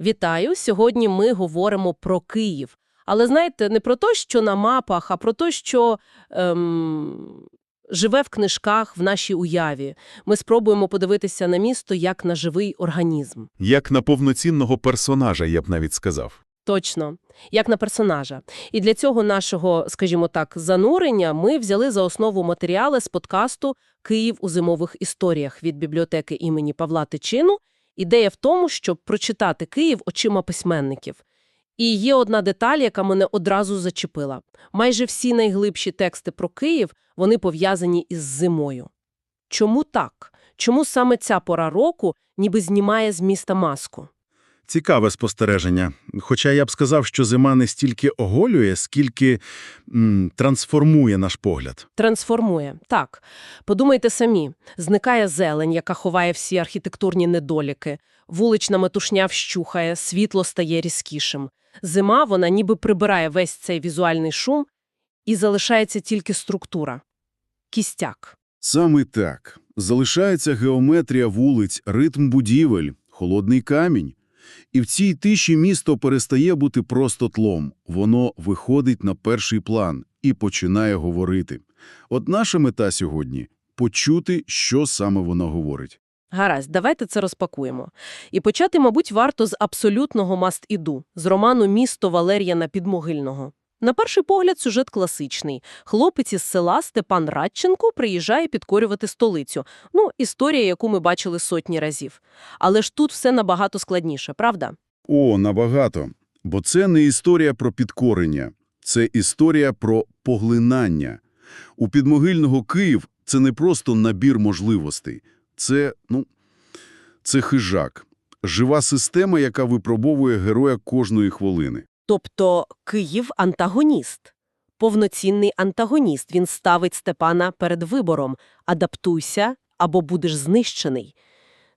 Вітаю! Сьогодні ми говоримо про Київ. Але знаєте, не про те, що на мапах, а про те, що ем, живе в книжках в нашій уяві. Ми спробуємо подивитися на місто як на живий організм. Як на повноцінного персонажа, я б навіть сказав. Точно, як на персонажа. І для цього нашого, скажімо так, занурення ми взяли за основу матеріали з подкасту «Київ у зимових історіях» від бібліотеки імені Павла Тичину. Ідея в тому, щоб прочитати Київ очима письменників. І є одна деталь, яка мене одразу зачепила. Майже всі найглибші тексти про Київ, вони пов'язані із зимою. Чому так? Чому саме ця пора року ніби знімає з міста маску? Цікаве спостереження. Хоча я б сказав, що зима не стільки оголює, скільки м, трансформує наш погляд. Трансформує. Так. Подумайте самі. Зникає зелень, яка ховає всі архітектурні недоліки. Вулична метушня вщухає, світло стає різкішим. Зима, вона ніби прибирає весь цей візуальний шум, і залишається тільки структура. Кістяк. Саме так. Залишається геометрія вулиць, ритм будівель, холодний камінь. І в цій тиші місто перестає бути просто тлом. Воно виходить на перший план і починає говорити. От наша мета сьогодні – почути, що саме воно говорить. Гаразд, давайте це розпакуємо. І почати, мабуть, варто з абсолютного маст-іду, з роману «Місто Валер'яна Підмогильного». На перший погляд сюжет класичний. Хлопець із села Степан Радченко приїжджає підкорювати столицю. Ну, історія, яку ми бачили сотні разів. Але ж тут все набагато складніше, правда? О, набагато. Бо це не історія про підкорення. Це історія про поглинання. У підмогильного Київ – це не просто набір можливостей. Це, ну, це хижак. Жива система, яка випробовує героя кожної хвилини. Тобто Київ – антагоніст. Повноцінний антагоніст. Він ставить Степана перед вибором – адаптуйся або будеш знищений.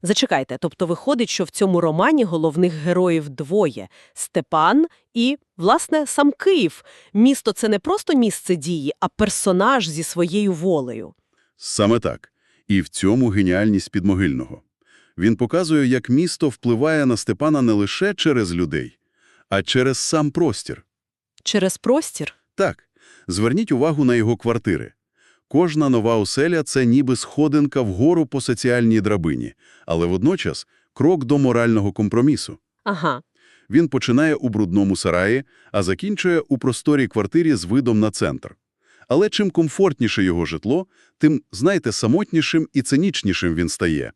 Зачекайте, тобто виходить, що в цьому романі головних героїв двоє – Степан і, власне, сам Київ. Місто – це не просто місце дії, а персонаж зі своєю волею. Саме так. І в цьому геніальність підмогильного. Він показує, як місто впливає на Степана не лише через людей, а через сам простір. Через простір? Так, зверніть увагу на його квартири. Кожна нова оселя – це ніби сходинка вгору по соціальній драбині, але водночас крок до морального компромісу. Ага. Він починає у брудному сараї, а закінчує у просторій квартирі з видом на центр. Але чим комфортніше його житло, тим, знаєте, самотнішим і цинічнішим він стає.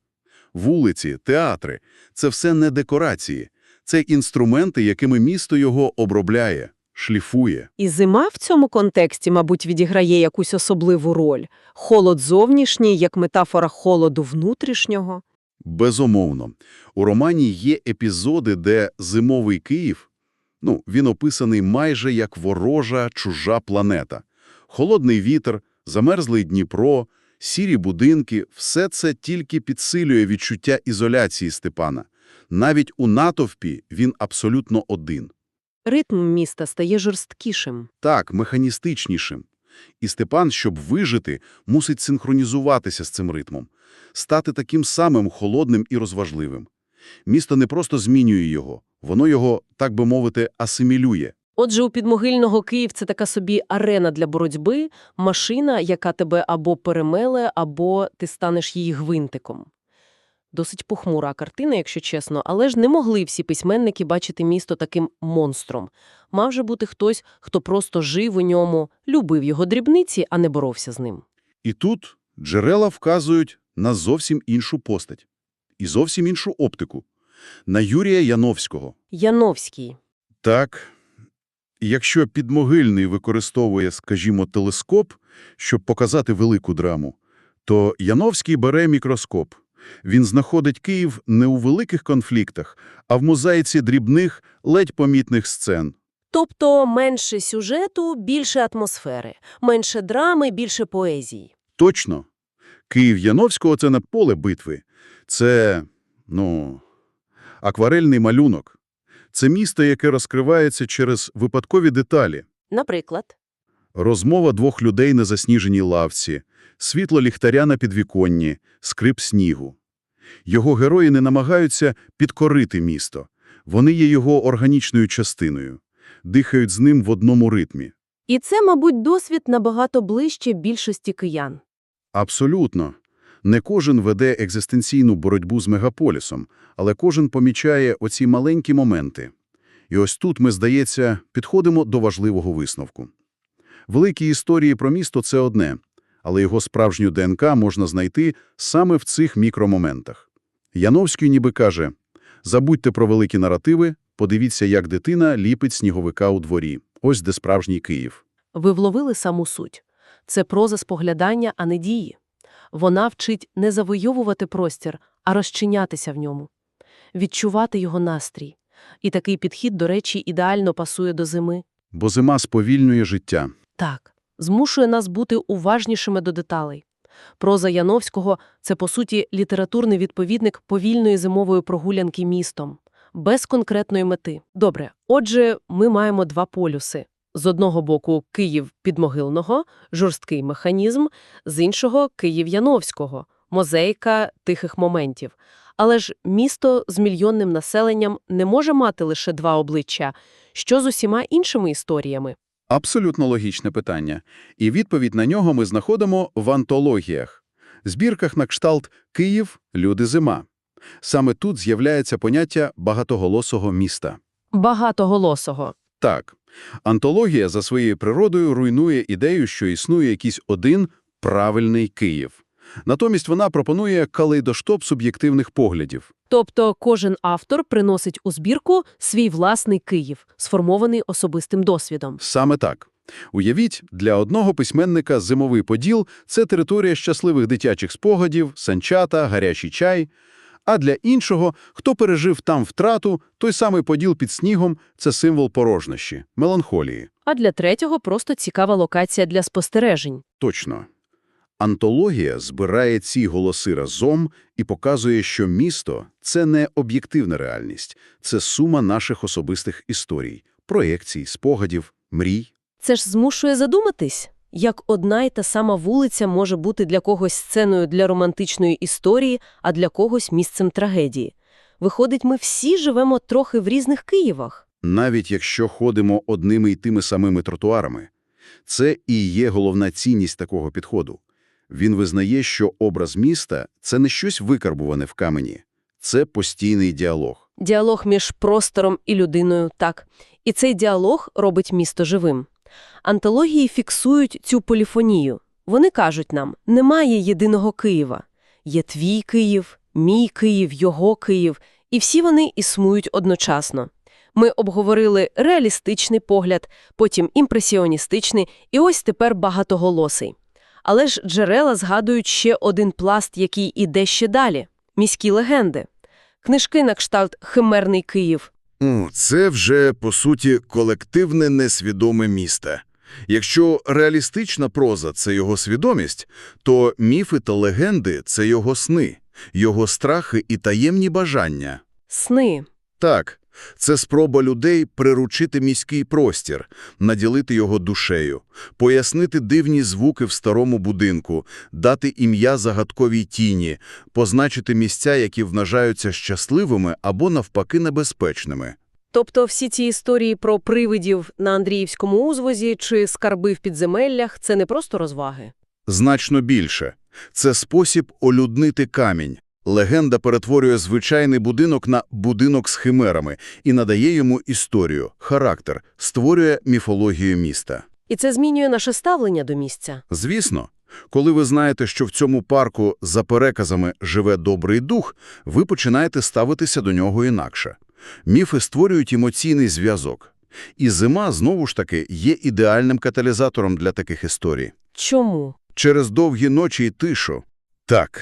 Вулиці, театри – це все не декорації. Це інструменти, якими місто його обробляє, шліфує. І зима в цьому контексті, мабуть, відіграє якусь особливу роль. Холод зовнішній, як метафора холоду внутрішнього. Безумовно. У романі є епізоди, де зимовий Київ, ну, він описаний майже як ворожа, чужа планета. Холодний вітер, замерзлий Дніпро, сірі будинки – все це тільки підсилює відчуття ізоляції Степана. Навіть у натовпі він абсолютно один. Ритм міста стає жорсткішим. Так, механістичнішим. І Степан, щоб вижити, мусить синхронізуватися з цим ритмом, стати таким самим холодним і розважливим. Місто не просто змінює його, воно його, так би мовити, асимілює. Отже, у підмогильного Київ – це така собі арена для боротьби, машина, яка тебе або перемеле, або ти станеш її гвинтиком. Досить похмура картина, якщо чесно, але ж не могли всі письменники бачити місто таким монстром. Мав же бути хтось, хто просто жив у ньому, любив його дрібниці, а не боровся з ним. І тут джерела вказують на зовсім іншу постать. І зовсім іншу оптику. На Юрія Яновського. Яновський. Так, якщо підмогильний використовує, скажімо, телескоп, щоб показати велику драму, то Яновський бере мікроскоп. Він знаходить Київ не у великих конфліктах, а в мозаїці дрібних, ледь помітних сцен. Тобто менше сюжету, більше атмосфери, менше драми, більше поезії. Точно. Київ Яновського – це не поле битви. Це, ну, акварельний малюнок. Це місто, яке розкривається через випадкові деталі. Наприклад, Розмова двох людей на засніженій лавці, світло ліхтаря на підвіконні, скрип снігу. Його герої не намагаються підкорити місто. Вони є його органічною частиною, дихають з ним в одному ритмі. І це, мабуть, досвід набагато ближче більшості киян. Абсолютно. Не кожен веде екзистенційну боротьбу з мегаполісом, але кожен помічає оці маленькі моменти. І ось тут ми, здається, підходимо до важливого висновку. Великі історії про місто – це одне, але його справжню ДНК можна знайти саме в цих мікромоментах. Яновський ніби каже, забудьте про великі наративи, подивіться, як дитина ліпить сніговика у дворі. Ось де справжній Київ. Ви вловили саму суть. Це проза споглядання, а не дії. Вона вчить не завойовувати простір, а розчинятися в ньому, відчувати його настрій. І такий підхід, до речі, ідеально пасує до зими. Бо зима сповільнює життя. Так, змушує нас бути уважнішими до деталей. Проза Яновського – це, по суті, літературний відповідник повільної зимової прогулянки містом, без конкретної мети. Добре, отже, ми маємо два полюси. З одного боку – Київ підмогилного, жорсткий механізм, з іншого – Київ Яновського, мозаїка тихих моментів. Але ж місто з мільйонним населенням не може мати лише два обличчя. Що з усіма іншими історіями? Абсолютно логічне питання. І відповідь на нього ми знаходимо в антологіях. Збірках на кшталт «Київ. Люди. Зима». Саме тут з'являється поняття багатоголосого міста. Багатоголосого. Так, антологія за своєю природою руйнує ідею, що існує якийсь один правильний Київ. Натомість вона пропонує калейдоштоп суб'єктивних поглядів. Тобто кожен автор приносить у збірку свій власний Київ, сформований особистим досвідом. Саме так. Уявіть, для одного письменника «Зимовий поділ» – це територія щасливих дитячих спогадів, санчата, гарячий чай. А для іншого, хто пережив там втрату, той самий поділ під снігом – це символ порожнощі, меланхолії. А для третього просто цікава локація для спостережень. Точно. Антологія збирає ці голоси разом і показує, що місто – це не об'єктивна реальність, це сума наших особистих історій, проєкцій, спогадів, мрій. Це ж змушує задуматись, як одна й та сама вулиця може бути для когось сценою для романтичної історії, а для когось місцем трагедії. Виходить, ми всі живемо трохи в різних Києвах. Навіть якщо ходимо одними й тими самими тротуарами. Це і є головна цінність такого підходу. Він визнає, що образ міста – це не щось викарбуване в камені. Це постійний діалог. Діалог між простором і людиною – так. І цей діалог робить місто живим. Антології фіксують цю поліфонію. Вони кажуть нам, немає єдиного Києва. Є твій Київ, мій Київ, його Київ, і всі вони існують одночасно. Ми обговорили реалістичний погляд, потім імпресіоністичний, і ось тепер багатоголосий. Але ж джерела згадують ще один пласт, який іде ще далі – міські легенди. Книжки на кшталт «Химерний Київ». О, Це вже, по суті, колективне несвідоме місто. Якщо реалістична проза – це його свідомість, то міфи та легенди – це його сни, його страхи і таємні бажання. Сни. Так, це спроба людей приручити міський простір, наділити його душею, пояснити дивні звуки в старому будинку, дати ім'я загадковій тіні, позначити місця, які вважаються щасливими або, навпаки, небезпечними. Тобто всі ці історії про привидів на Андріївському узвозі чи скарби в підземеллях – це не просто розваги. Значно більше. Це спосіб олюднити камінь. Легенда перетворює звичайний будинок на будинок з химерами і надає йому історію, характер, створює міфологію міста. І це змінює наше ставлення до місця. Звісно, коли ви знаєте, що в цьому парку за переказами живе добрий дух, ви починаєте ставитися до нього інакше. Міфи створюють емоційний зв'язок. І зима, знову ж таки, є ідеальним каталізатором для таких історій. Чому? Через довгі ночі і тишу. Так,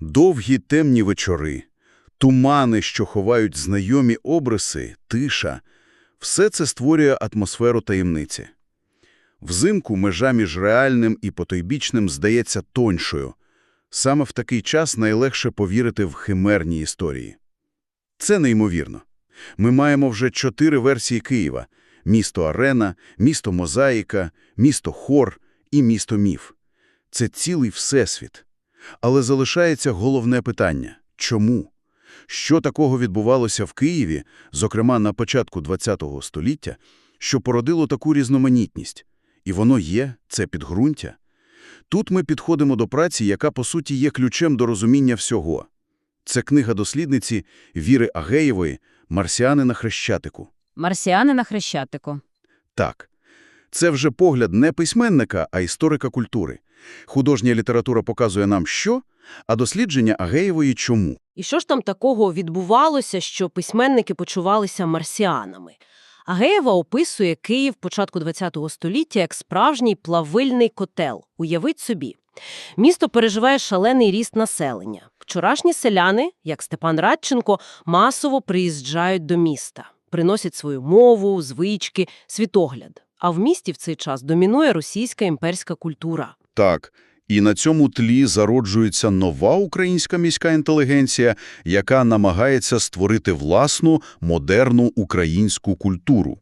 довгі темні вечори, тумани, що ховають знайомі обриси, тиша – все це створює атмосферу таємниці. Взимку межа між реальним і потойбічним здається тоньшою. Саме в такий час найлегше повірити в химерні історії. Це неймовірно. Ми маємо вже чотири версії Києва – місто-арена, місто-мозаїка, місто-хор і місто-міф. Це цілий всесвіт. Але залишається головне питання – чому? Що такого відбувалося в Києві, зокрема на початку ХХ століття, що породило таку різноманітність? І воно є, це підґрунтя. Тут ми підходимо до праці, яка, по суті, є ключем до розуміння всього. Це книга дослідниці Віри Агеєвої «Марсіани на Хрещатику». Марсіани на Хрещатику. Так, це вже погляд не письменника, а історика культури. Художня література показує нам що, а дослідження Агеєвої – чому. І що ж там такого відбувалося, що письменники почувалися марсіанами? Агеєва описує Київ початку ХХ століття як справжній плавильний котел. Уявіть собі. Місто переживає шалений ріст населення. Вчорашні селяни, як Степан Радченко, масово приїжджають до міста, приносять свою мову, звички, світогляд. А в місті в цей час домінує російська імперська культура. Так, і на цьому тлі зароджується нова українська міська інтелігенція, яка намагається створити власну, модерну українську культуру.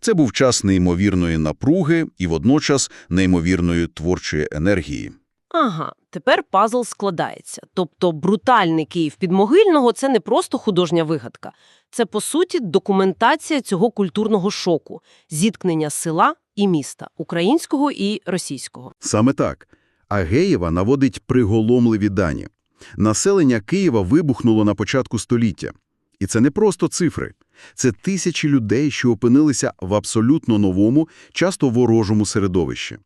Це був час неймовірної напруги і водночас неймовірної творчої енергії. Ага, тепер пазл складається. Тобто брутальний Київ Підмогильного – це не просто художня вигадка. Це, по суті, документація цього культурного шоку – зіткнення села і міста, українського і російського. Саме так. Агеєва наводить приголомливі дані. Населення Києва вибухнуло на початку століття. І це не просто цифри. Це тисячі людей, що опинилися в абсолютно новому, часто ворожому середовищі.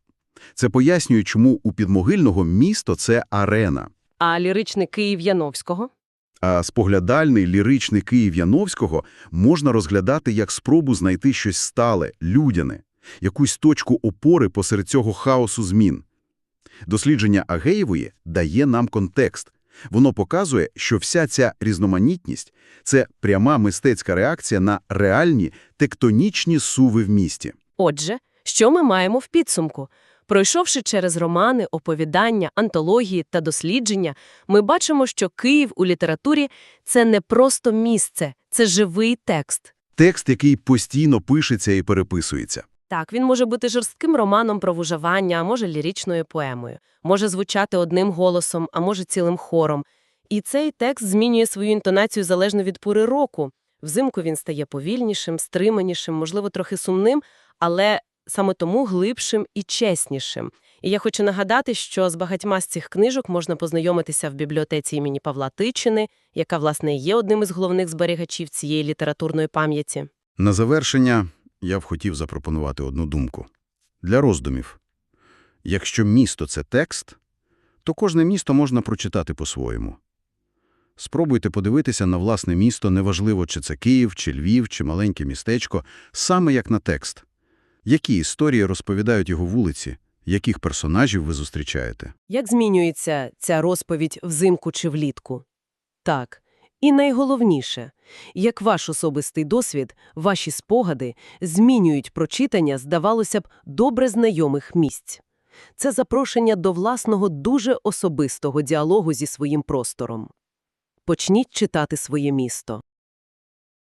Це пояснює, чому у Підмогильного місто – це арена. А ліричний Київ Яновського? А споглядальний ліричний Київ Яновського можна розглядати як спробу знайти щось стале, людяне, якусь точку опори посеред цього хаосу змін. Дослідження Агеєвої дає нам контекст. Воно показує, що вся ця різноманітність – це пряма мистецька реакція на реальні тектонічні суви в місті. Отже, що ми маємо в підсумку? Пройшовши через романи, оповідання, антології та дослідження, ми бачимо, що Київ у літературі – це не просто місце, це живий текст. Текст, який постійно пишеться і переписується. Так, він може бути жорстким романом про виживання, а може ліричною поемою. Може звучати одним голосом, а може цілим хором. І цей текст змінює свою інтонацію залежно від пори року. Взимку він стає повільнішим, стриманішим, можливо, трохи сумним, але саме тому глибшим і чеснішим. І я хочу нагадати, що з багатьма з цих книжок можна познайомитися в бібліотеці імені Павла Тичини, яка, власне, є одним із головних зберігачів цієї літературної пам'яті. На завершення я б хотів запропонувати одну думку. Для роздумів. Якщо місто – це текст, то кожне місто можна прочитати по-своєму. Спробуйте подивитися на власне місто, неважливо, чи це Київ, чи Львів, чи маленьке містечко, саме як на текст. Які історії розповідають його вулиці, яких персонажів ви зустрічаєте? Як змінюється ця розповідь взимку чи влітку? Так. І найголовніше, як ваш особистий досвід, ваші спогади змінюють прочитання, здавалося б, добре знайомих місць. Це запрошення до власного дуже особистого діалогу зі своїм простором. Почніть читати своє місто.